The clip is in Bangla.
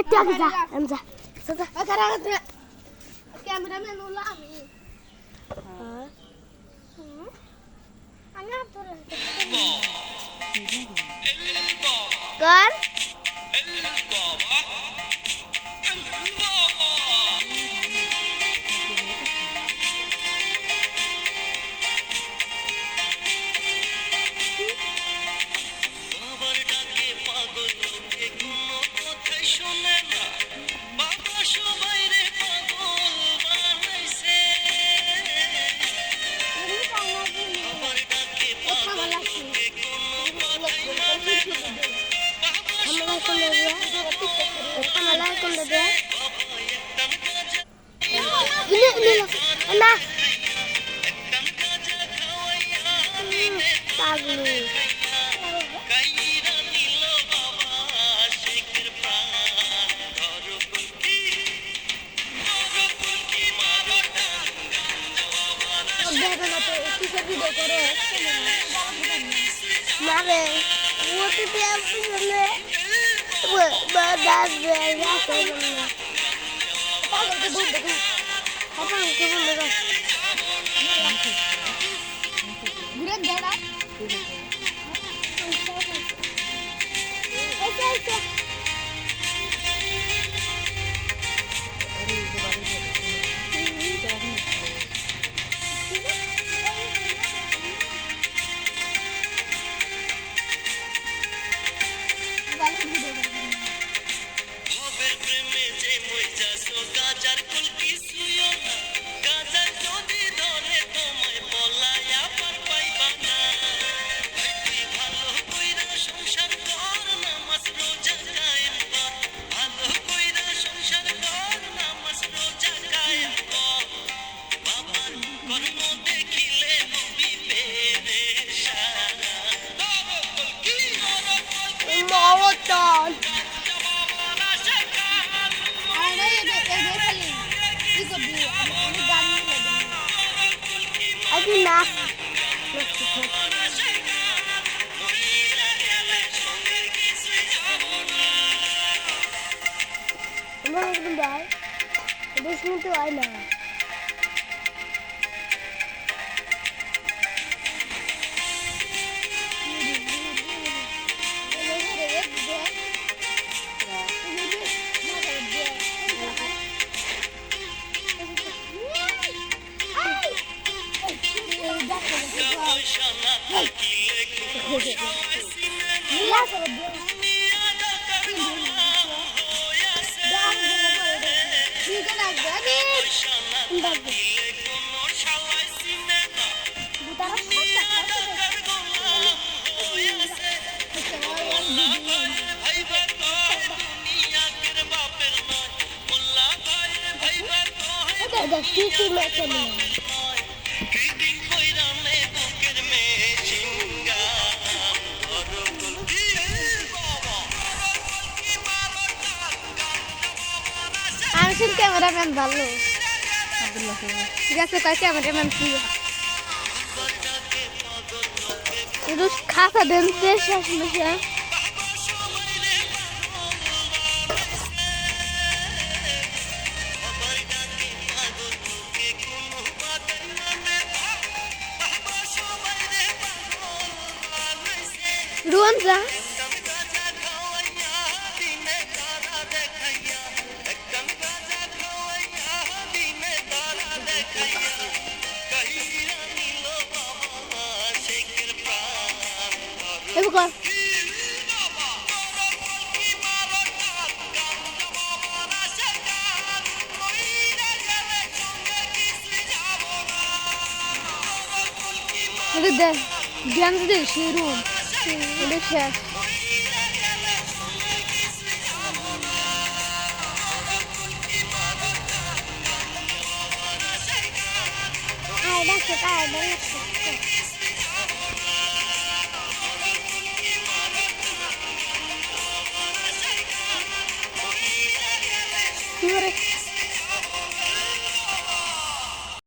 আটটা আগে যা আমি কর başıma bay পিছে ভিডিও করে মারে বেয়া করে না পাগল তো বন্ধ কর যার This one too, I know. That's the two-two mechanism. আসেন ক্যামেরাম্যান, ভালো। ঠিক আছে কয় ক্যামেরাম্যান ঠিক একটু খাতা দেন শেষ আসলে হ্যাঁ। রুয়ান যা। Ebukar. Hadi de. Gel de দেখো কার দেখো